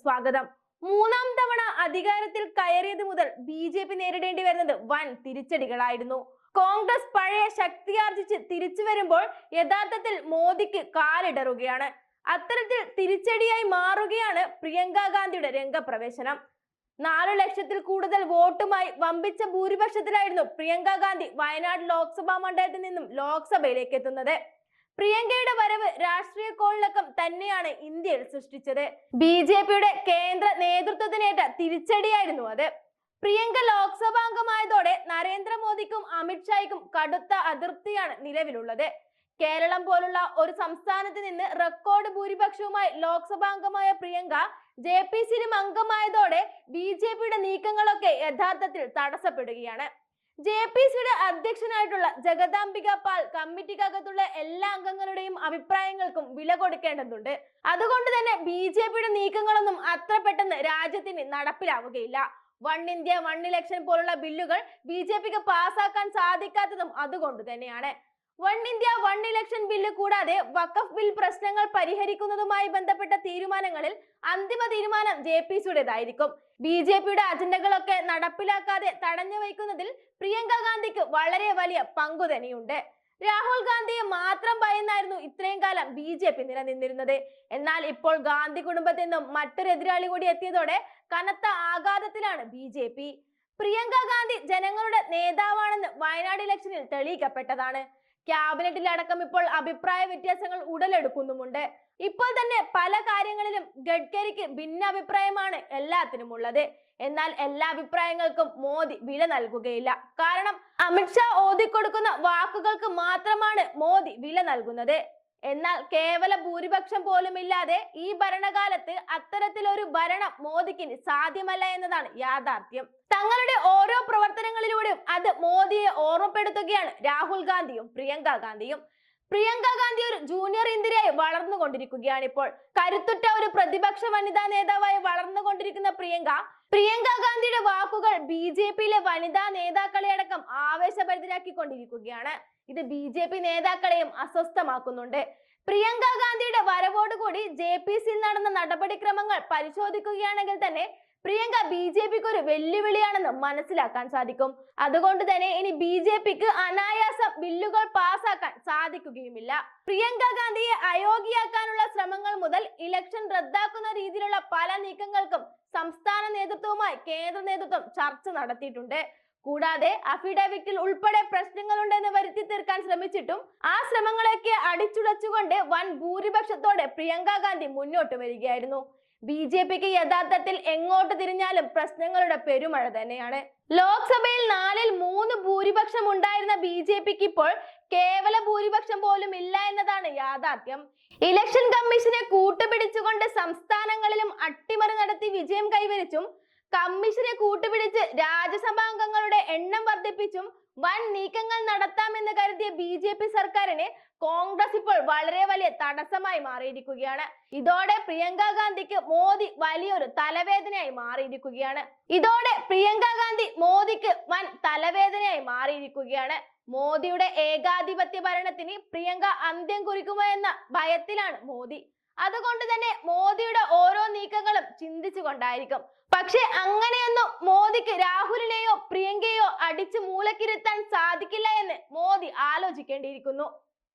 സ്വാഗതം. മൂന്നാം തവണ അധികാരത്തിൽ കയറിയത് മുതൽ ബി ജെ പി നേരിടേണ്ടി വരുന്നത് വൻ തിരിച്ചടികളായിരുന്നു. കോൺഗ്രസ് പഴയ ശക്തിയാർജിച്ച് തിരിച്ചു വരുമ്പോൾ യഥാർത്ഥത്തിൽ മോദിക്ക് കാലിടറുകയാണ്. അത്തരത്തിൽ തിരിച്ചടിയായി മാറുകയാണ് പ്രിയങ്ക ഗാന്ധിയുടെ രംഗപ്രവേശനം. നാലു ലക്ഷത്തിൽ കൂടുതൽ വോട്ടുമായി വമ്പിച്ച ഭൂരിപക്ഷത്തിലായിരുന്നു പ്രിയങ്ക ഗാന്ധി വയനാട് ലോക്സഭാ മണ്ഡലത്തിൽ നിന്നും ലോക്സഭയിലേക്ക് എത്തുന്നത്. പ്രിയങ്കയുടെ വരവ് രാഷ്ട്രീയ കോളിളക്കം തന്നെയാണ് ഇന്ത്യയിൽ സൃഷ്ടിച്ചത്. ബി ജെ പിയുടെ കേന്ദ്ര നേതൃത്വത്തിനേറ്റ തിരിച്ചടിയായിരുന്നു അത്. പ്രിയങ്ക ലോക്സഭാംഗമായതോടെ നരേന്ദ്രമോദിക്കും അമിത്ഷായ്ക്കും കടുത്ത അതിർത്തിയാണ് നിലവിലുള്ളത്. കേരളം പോലുള്ള ഒരു സംസ്ഥാനത്ത് നിന്ന് റെക്കോർഡ് ഭൂരിപക്ഷവുമായി ലോക്സഭാംഗമായ പ്രിയങ്ക ജെ പി സിയിലും അംഗമായതോടെ ബി ജെ പിയുടെ നീക്കങ്ങളൊക്കെ യഥാർത്ഥത്തിൽ തടസ്സപ്പെടുകയാണ്. ജെ പി സിയുടെ അധ്യക്ഷനായിട്ടുള്ള ജഗദാംബിക പാൽ കമ്മിറ്റിക്കകത്തുള്ള എല്ലാ അംഗങ്ങളുടെയും അഭിപ്രായങ്ങൾക്കും വില കൊടുക്കേണ്ടതുണ്ട്. അതുകൊണ്ട് തന്നെ ബി ജെ പിയുടെ നീക്കങ്ങളൊന്നും അത്ര പെട്ടെന്ന് രാജ്യത്തിന് നടപ്പിലാവുകയില്ല. വൺ ഇന്ത്യ വൺ ഇലക്ഷൻ പോലുള്ള ബില്ലുകൾ ബി ജെ പിക്ക് പാസ്സാക്കാൻ സാധിക്കാത്തതും അതുകൊണ്ട് തന്നെയാണ്. One India one election bill കൂടാതെ വഖഫ് ബിൽ പ്രശ്നങ്ങൾ പരിഹരിക്കുന്നതുമായി ബന്ധപ്പെട്ട തീരുമാനങ്ങളിൽ അന്തിമ തീരുമാനം ജെ പി സിയുടേതായിരിക്കും. ബി ജെ പിയുടെ അജണ്ടകളൊക്കെ നടപ്പിലാക്കാതെ തടഞ്ഞു വയ്ക്കുന്നതിൽ പ്രിയങ്ക ഗാന്ധിക്ക് വളരെ വലിയ പങ്കു തന്നെയുണ്ട് രാഹുൽ ഗാന്ധിയെ മാത്രം ഭയന്നായിരുന്നു ഇത്രയും കാലം ബി ജെ പി നിലനിന്നിരുന്നത്. എന്നാൽ ഇപ്പോൾ ഗാന്ധി കുടുംബത്തിൽ നിന്നും മറ്റൊരു എതിരാളി കൂടി എത്തിയതോടെ കനത്ത ആഘാതത്തിലാണ് B J P. Priyanka Gandhi ജനങ്ങളുടെ നേതാവാണെന്ന് വയനാട് ഇലക്ഷനിൽ തെളിയിക്കപ്പെട്ടതാണ്. ക്യാബിനറ്റിൽ അടക്കം ഇപ്പോൾ അഭിപ്രായ വ്യത്യാസങ്ങൾ ഉടലെടുക്കുന്നുമുണ്ട്. ഇപ്പോൾ തന്നെ പല കാര്യങ്ങളിലും ഗഡ്കരിക്ക് ഭിന്ന അഭിപ്രായമാണ് എല്ലാത്തിനും ഉള്ളത് എന്നാൽ എല്ലാ അഭിപ്രായങ്ങൾക്കും മോദി വില നൽകുകയില്ല. കാരണം അമിത്ഷാ ഓതിക്കൊടുക്കുന്ന വാക്കുകൾക്ക് മാത്രമാണ് മോദി വില നൽകുന്നത്. എന്നാൽ കേവല ഭൂരിപക്ഷം പോലും ഇല്ലാതെ ഈ ഭരണകാലത്ത് അത്തരത്തിലൊരു ഭരണം മോദിക്ക് സാധ്യമല്ല എന്നതാണ് യാഥാർത്ഥ്യം. തങ്ങളുടെ ഓരോ പ്രവർത്തനങ്ങളിലൂടെയും അത് മോദിയെ ഓർമ്മപ്പെടുത്തുകയാണ് രാഹുൽ ഗാന്ധിയും പ്രിയങ്ക ഗാന്ധിയും. പ്രിയങ്ക ഗാന്ധി ഒരു ജൂനിയർ ഇന്ത്യയായി വളർന്നുകൊണ്ടിരിക്കുകയാണ് ഇപ്പോൾ കരുത്തുറ്റ പ്രതിപക്ഷ വനിതാ നേതാവായി വളർന്നുകൊണ്ടിരിക്കുന്ന പ്രിയങ്ക പ്രിയങ്ക ഗാന്ധിയുടെ വാക്കുകൾ ബി ജെ പിയിലെ വനിതാ നേതാക്കളെ അടക്കം ആവേശഭരിതരാക്കിക്കൊണ്ടിരിക്കുകയാണ്. ഇത് ബി ജെ പി നേതാക്കളെയും അസ്വസ്ഥമാക്കുന്നുണ്ട്. പ്രിയങ്ക ഗാന്ധിയുടെ വരവോടുകൂടി ജെ പി സിയിൽ നടന്ന നടപടിക്രമങ്ങൾ പരിശോധിക്കുകയാണെങ്കിൽ തന്നെ പ്രിയങ്ക ബി ജെ പിക്ക് ഒരു വെല്ലുവിളിയാണെന്ന് മനസ്സിലാക്കാൻ സാധിക്കും. അതുകൊണ്ട് തന്നെ ഇനി ബി ജെ പിക്ക് അനായാസം ബില്ലുകൾ പാസാക്കാൻ സാധിക്കുകയുമില്ല. പ്രിയങ്ക ഗാന്ധിയെ അയോഗ്യയാക്കാനുള്ള ശ്രമങ്ങൾ മുതൽ ഇലക്ഷൻ റദ്ദാക്കുന്ന രീതിയിലുള്ള പല നീക്കങ്ങൾക്കും സംസ്ഥാന നേതൃത്വവുമായി കേന്ദ്ര നേതൃത്വം ചർച്ച നടത്തിയിട്ടുണ്ട്. കൂടാതെ അഫിഡവിറ്റിൽ ഉൾപ്പെടെ പ്രശ്നങ്ങളുണ്ടെന്ന് വരുത്തി തീർക്കാൻ ശ്രമിച്ചിട്ടും ആ ശ്രമങ്ങളെയൊക്കെ അടിച്ചുടച്ചുകൊണ്ട് വൻ ഭൂരിപക്ഷത്തോടെ പ്രിയങ്ക ഗാന്ധി മുന്നോട്ട് വരികയായിരുന്നു. ബി ജെ പിക്ക് യഥാർത്ഥത്തിൽ എങ്ങോട്ട് തിരിഞ്ഞാലും പ്രശ്നങ്ങളുടെ പെരുമഴ തന്നെയാണ്. ലോക്സഭയിൽ നാലിൽ മൂന്ന് ഭൂരിപക്ഷം ഉണ്ടായിരുന്ന ബി ജെ പിക്ക് ഇപ്പോൾ കേവല ഭൂരിപക്ഷം പോലും ഇല്ല എന്നതാണ് യാഥാർത്ഥ്യം. ഇലക്ഷൻ കമ്മീഷനെ കൂട്ടുപിടിച്ചുകൊണ്ട് സംസ്ഥാനങ്ങളിലും അട്ടിമറി നടത്തി വിജയം കൈവരിച്ചും കമ്മീഷനെ കൂട്ടുപിടിച്ച് രാജ്യസഭാംഗങ്ങളുടെ എണ്ണം വർദ്ധിപ്പിച്ചും വൻ നീക്കങ്ങൾ നടത്താമെന്ന് കരുതിയ ബി സർക്കാരിന് കോൺഗ്രസ് ഇപ്പോൾ വളരെ വലിയ തടസ്സമായി മാറിയിരിക്കുകയാണ്. ഇതോടെ പ്രിയങ്ക ഗാന്ധിക്ക് മോദി വലിയൊരു തലവേദനയായി മാറിയിരിക്കുകയാണ്. ഇതോടെ പ്രിയങ്ക ഗാന്ധി മോദിക്ക് വൻ തലവേദനയായി മാറിയിരിക്കുകയാണ്. മോദിയുടെ ഏകാധിപത്യ ഭരണത്തിന് പ്രിയങ്ക അന്ത്യം കുറിക്കുമോ എന്ന ഭയത്തിലാണ് മോദി. അതുകൊണ്ട് തന്നെ മോദിയുടെ ഓരോ നീക്കങ്ങളും ചിന്തിച്ചു കൊണ്ടായിരിക്കും പക്ഷെ അങ്ങനെയൊന്നും മോദിക്ക് രാഹുലിനെയോ പ്രിയങ്കയോ അടിച്ചു മൂലക്കിരുത്താൻ സാധിക്കില്ല എന്ന് മോദി ആലോചിക്കേണ്ടിയിരിക്കുന്നു.